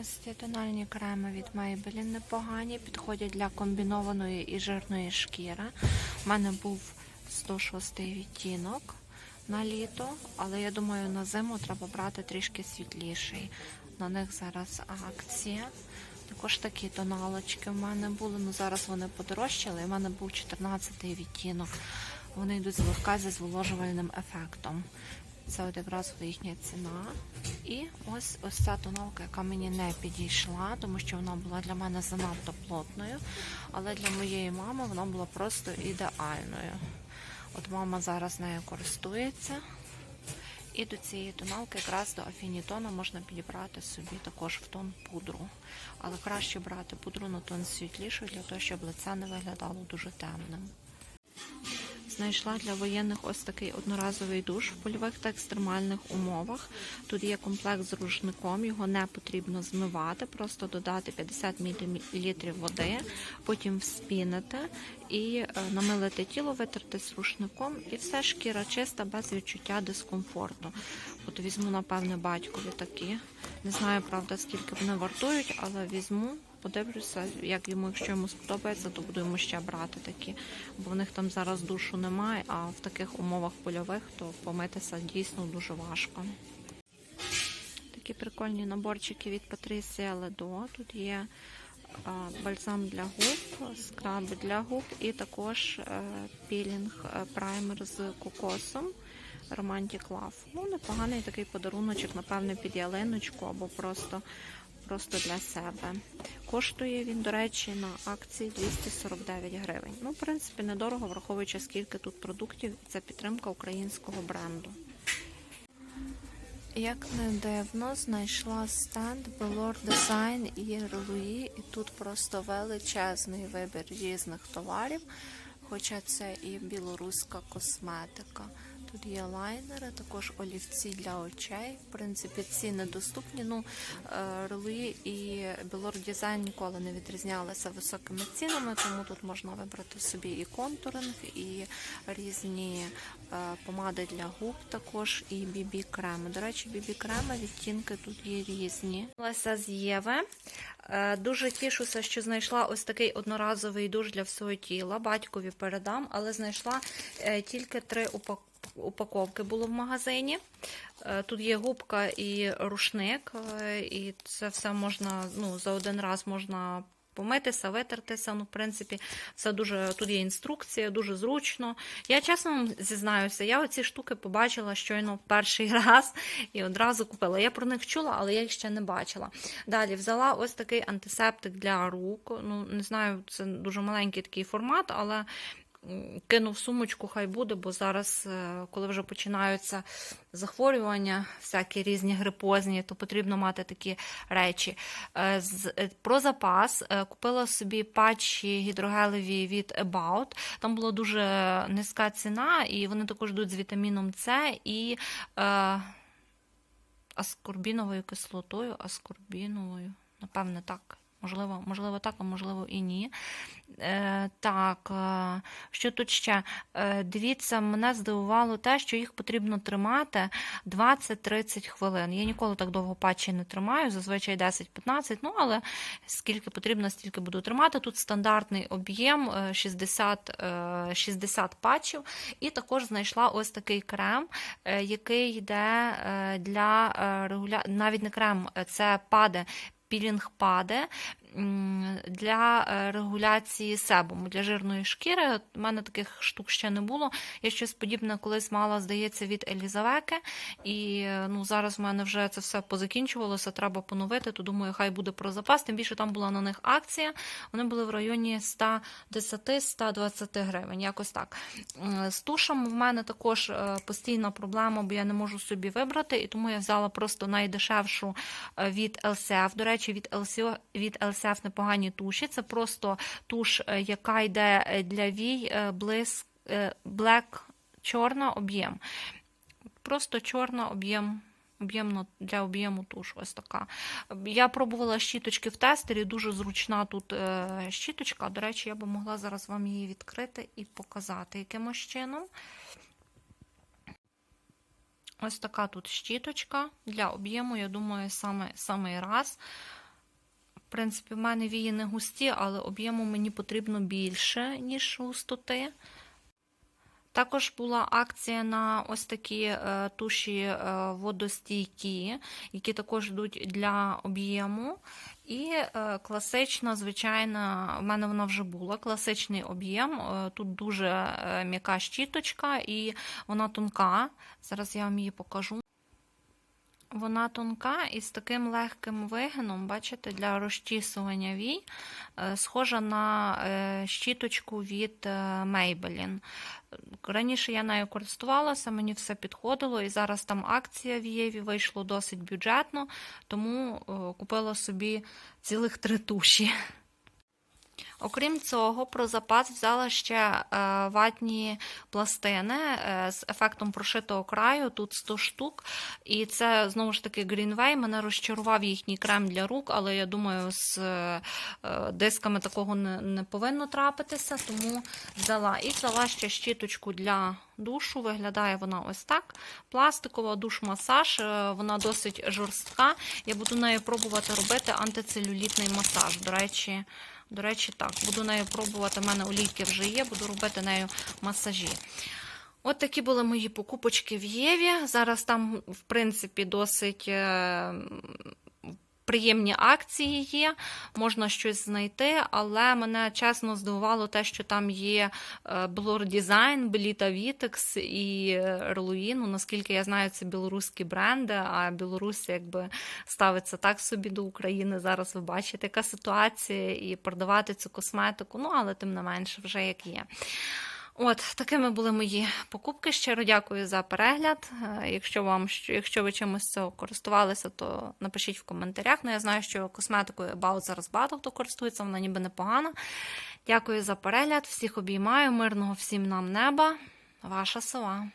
Ось ці тональні креми від Maybelline непогані, підходять для комбінованої і жирної шкіри. У мене був 106 відтінок на літо, але я думаю, на зиму треба брати трішки світліший. На них зараз акція. Також такі тоналочки в мене були, ну зараз вони подорожчали. У мене був 14 відтінок. Вони йдуть злегка зі зволожувальним ефектом. Це якраз їхня ціна. І ось ось ця тоналка, яка мені не підійшла, тому що вона була для мене занадто плотною. Але для моєї мами вона була просто ідеальною. От мама зараз нею користується. І до цієї тоналки якраз до афінітона можна підібрати собі також в тон пудру. Але краще брати пудру на тон світлішу для того, щоб лице не виглядало дуже темним. Знайшла для воєнних ось такий одноразовий душ в польових та екстремальних умовах. Тут є комплект з рушником, його не потрібно змивати, просто додати 50 мл води, потім вспінити і е, намилити тіло, витерти з рушником, і все шкіра чиста, без відчуття дискомфорту. От візьму, напевне, батькові такі. Не знаю, правда, скільки вони вартують, але візьму. Подивлюся, як йому, якщо йому сподобається, то буду йому ще брати такі, бо в них там зараз душу немає, а в таких умовах польових то помитися дійсно дуже важко. Такі прикольні наборчики від Патрісія Ледо. Тут є бальзам для губ, скраби для губ і також е, пілінг е, праймер з кокосом. Romantic Love. Ну, непоганий такий подаруночок, напевне, під ялиночку або просто просто для себе. Коштує він, до речі, на акції 249 гривень. Ну, в принципі, недорого, враховуючи, скільки тут продуктів, і це підтримка українського бренду. Як не дивно, знайшла стенд Belor Design і Louis, і тут просто величезний вибір різних товарів, хоча це і білоруська косметика. Тут є лайнери, також олівці для очей. В принципі, ці недоступні. Ну, Релуї і Белор Дизайн ніколи не відрізнялися високими цінами, тому тут можна вибрати собі і контуринг, і різні е, помади для губ, також і бібі-креми. До речі, бібі-креми відтінки тут є різні. З Єви. Е, Дуже тішуся, що знайшла ось такий одноразовий душ для всього тіла. Батькові передам, але знайшла е, тільки три упаковки упаковки було в магазині. Е, Тут є губка і рушник, е, і це все можна ну, за один раз можна помитися, витертися. Ну, в принципі, все дуже тут є інструкція, дуже зручно. Я чесно вам зізнаюся, я оці штуки побачила щойно в перший раз і одразу купила. Я про них чула, але я їх ще не бачила. Далі взяла ось такий антисептик для рук. Ну, не знаю, це дуже маленький такий формат, але кинув сумочку, хай буде, бо зараз, е, коли вже починаються захворювання, всякі різні грипозні, то потрібно мати такі речі. Е, про запас купила собі патчі гідрогелеві від About. Там була дуже низька ціна, і вони також йдуть з вітаміном С і е, аскорбіновою кислотою, аскорбіновою, напевне, так. Можливо, можливо, так, а можливо, і ні. Е, Так, е, що тут ще? Е, Дивіться, мене здивувало те, що їх потрібно тримати 20-30 хвилин. Я ніколи так довго патчі не тримаю, зазвичай 10-15, ну, але скільки потрібно, стільки буду тримати. Тут стандартний об'єм 60 е, 60 патчів. І також знайшла ось такий крем, е, який йде е, для е, регуля... навіть не крем, це паде пілінг паде для е, регуляції себуму, для жирної шкіри. У мене таких штук ще не було. Я щось подібне колись мала, здається, від Елізавеки. І ну, зараз в мене вже це все позакінчувалося, треба поновити, то думаю, хай буде про запас. Тим більше там була на них акція. Вони були в районі 110-120 гривень. Якось так. З тушем в мене також е, постійна проблема, бо я не можу собі вибрати, і тому я взяла просто найдешевшу е, від LCF. До речі, від LCF, від LCF LCF непогані туші. Це просто туш, е, яка йде для вій, блиск, black, чорна об'єм. Просто чорна об'єм. Об'ємно для об'єму туш ось така. Я пробувала щіточки в тестері, дуже зручна тут е, щіточка. До речі, я би могла зараз вам її відкрити і показати якимось чином. Ось така тут щіточка для об'єму, я думаю, саме, саме раз. В принципі, в мене вії не густі, але об'єму мені потрібно більше, ніж густоти. Також була акція на ось такі е, туші е, водостійкі, які також йдуть для об'єму. І е, класична, звичайна, в мене вона вже була, класичний об'єм. Тут дуже м'яка щіточка і вона тонка. Зараз я вам її покажу. Вона тонка і з таким легким вигином, бачите, для розчісування вій, е, схожа на е, щіточку від е, Maybelline. Раніше я нею користувалася, мені все підходило, і зараз там акція в Єві вийшло досить бюджетно, тому купила собі цілих три туші. Окрім цього, про запас взяла ще е, ватні пластини е, з ефектом прошитого краю, тут 100 штук. І це знову ж таки Greenway. Мене розчарував їхній крем для рук, але я думаю, з е, дисками такого не, повинно трапитися, тому взяла. І взяла ще щіточку для душу. Виглядає вона ось так. Пластикова душ-масаж, вона досить жорстка. Я буду нею пробувати робити антицелюлітний масаж. До речі, до речі, так, буду нею пробувати. У мене олійки вже є, буду робити нею масажі. От такі були мої покупочки в Єві. Зараз там, в принципі, досить е, приємні акції є, можна щось знайти, але мене чесно здивувало те, що там є е, Blur Design, Belita Vitex і Erluin. Ну, Наскільки я знаю, це білоруські бренди, а Білорусь якби ставиться так собі до України. Зараз ви бачите, яка ситуація, і продавати цю косметику, ну але тим не менше, вже як є. От, такими були мої покупки. Щиро дякую за перегляд. Е, Якщо вам якщо ви чимось цього користувалися, то напишіть в коментарях. Ну, я знаю, що косметикою About зараз багато хто користується, вона ніби непогана. Дякую за перегляд. Всіх обіймаю, мирного всім нам неба. Ваша сова.